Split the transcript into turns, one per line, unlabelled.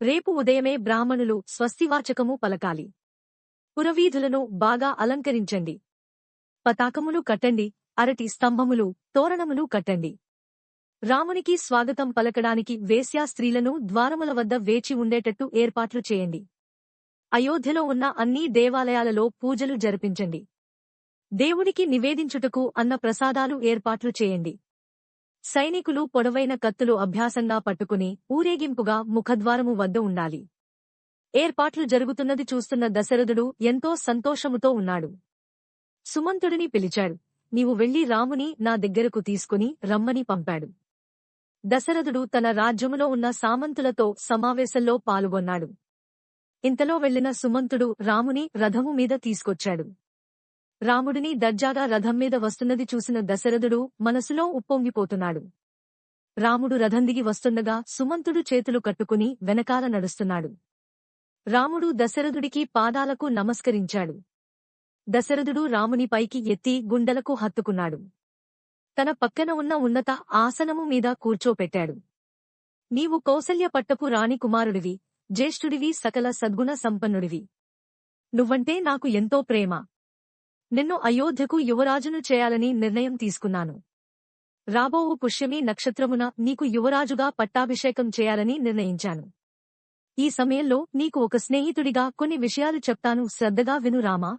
రేపు ఉదయమే బ్రాహ్మణులు స్వస్తివాచకము పలకాలి. పురవీధులను బాగా అలంకరించండి. పతాకములు కట్టండి అరటి స్తంభములు తోరణములు కట్టండి. రామునికి స్వాగతం పలకడానికి వేశ్యా స్త్రీలను ద్వారముల వద్ద వేచి ఉండేటట్టు ఏర్పాట్లు చేయండి. అయోధ్యలో ఉన్న అన్ని దేవాలయాలలో పూజలు జరిపించండి. దేవునికి నివేదించుటకు అన్న ప్రసాదాలు ఏర్పాట్లు చేయండి. సైనికులు పొడవైన కత్తులు అభ్యాసంగా పట్టుకుని ఊరేగింపుగా ముఖద్వారము వద్ద ఉండాలి. ఏర్పాట్లు జరుగుతున్నది చూస్తున్న దశరథుడు ఎంతో సంతోషముతో ఉన్నాడు. సుమంతుడిని పిలిచాడు నీవు వెళ్ళి రాముని నా దగ్గరకు తీసుకుని రమ్మని పంపాడు. దశరథుడు తన రాజ్యములో ఉన్న సామంతులతో సమావేశంలో పాల్గొన్నాడు. ఇంతలో వెళ్ళిన సుమంతుడు రాముని రథము మీద తీసుకొచ్చాడు. రాముడిని దర్జాగా రథం మీద వస్తున్నది చూసిన దశరథుడు మనసులో ఉప్పొంగిపోతున్నాడు. రాముడు రథం దిగి వస్తుండగా సుమంతుడు చేతులు కట్టుకుని వెనకాల నడుస్తున్నాడు. రాముడు దశరథుడికి పాదాలకు నమస్కరించాడు. దశరథుడు రాముని పైకి ఎత్తి గుండెలకు హత్తుకున్నాడు. తన పక్కన ఉన్న ఉన్నత ఆసనము మీద కూర్చోపెట్టాడు. నీవు కౌసల్య పట్టపు రాణి కుమారుడివి జ్యేష్ఠుడివి సకల సద్గుణ సంపన్నుడివి. నువ్వంటే నాకు ఎంతో ప్రేమ. నిన్ను అయోధ్యకు యువరాజును చేయాలని నిర్ణయం తీసుకున్నాను. రాబోవు పుష్యమి నక్షత్రమున నీకు యువరాజుగా పట్టాభిషేకం చేయాలని నిర్ణయించాను. ఈ సమయంలో నీకు ఒక స్నేహితుడిగా కొన్ని విషయాలు చెప్తాను. శ్రద్ధగా విను రామా.